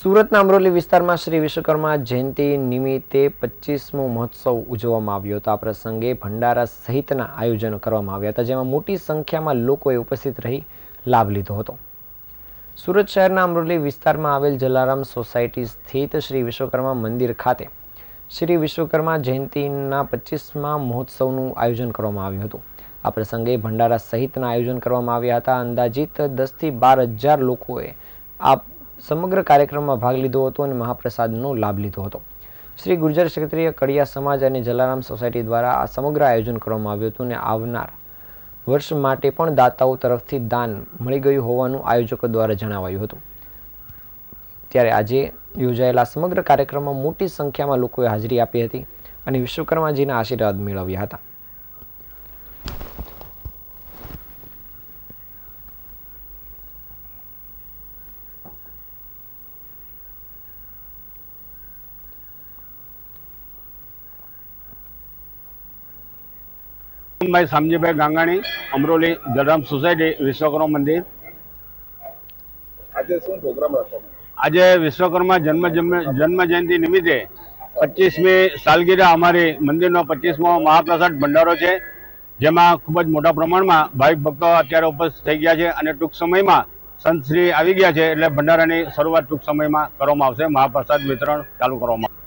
સુરતના અમરોલી વિસ્તારમાં શ્રી વિશ્વકર્મા જયંતિ નિમિત્તે પચીસમો મહોત્સવ ઉજવવામાં આવ્યો હતો. આ પ્રસંગે ભંડારા સહિતના આયોજનો કરવામાં આવ્યા હતા, જેમાં મોટી સંખ્યામાં લોકોએ ઉપસ્થિત રહી લાભ લીધો હતો. સુરત શહેરના અમરોલી વિસ્તારમાં આવેલ જલારામ સોસાયટી સ્થિત શ્રી વિશ્વકર્મા મંદિર ખાતે શ્રી વિશ્વકર્મા જયંતિના પચીસમા મહોત્સવનું આયોજન કરવામાં આવ્યું હતું. આ પ્રસંગે ભંડારા સહિતના આયોજન કરવામાં આવ્યા હતા. અંદાજિત દસથી બાર હજાર લોકોએ આ સમગ્ર કાર્યક્રમમાં ભાગ લીધો હતો અને મહાપ્રસાદનો લાભ લીધો હતો. શ્રી ગુર્જર ક્ષત્રિય કડિયા સમાજ અને જલારામ સોસાયટી દ્વારા આ સમગ્ર આયોજન કરવામાં આવ્યું હતું અને આવનાર વર્ષ માટે પણ દાતાઓ તરફથી દાન મળી ગયું હોવાનું આયોજકો દ્વારા જણાવાયું હતું. ત્યારે આજે યોજાયેલા સમગ્ર કાર્યક્રમમાં મોટી સંખ્યામાં લોકોએ હાજરી આપી હતી અને વિશ્વકર્માજીના આશીર્વાદ મેળવ્યા હતા. ભાઈ સામજીભાઈ ગાંગાણી અમરોલી જલરામ સોસાયટી વિશ્વકર્મા મંદિર. આજે શું પ્રોગ્રામ આજે વિશ્વકર્મા જન્મ જન્મ- જયંતિ નિમિત્તે પચીસમી સાલગીરા અમારી મંદિરનો પચીસમો મહાપ્રસાદ ભંડારો છે જેમાં ખૂબ જ મોટા પ્રમાણમાં ભાવિક ભક્તો અત્યારે ઉપસ્થિત થઈ ગયા છે અને ટૂંક સમયમાં સંતશ્રી આવી ગયા છે એટલે ભંડારાની શરૂઆત ટૂંક સમયમાં કરવામાં આવશે. મહાપ્રસાદ વિતરણ ચાલુ કરવામાં આવશે.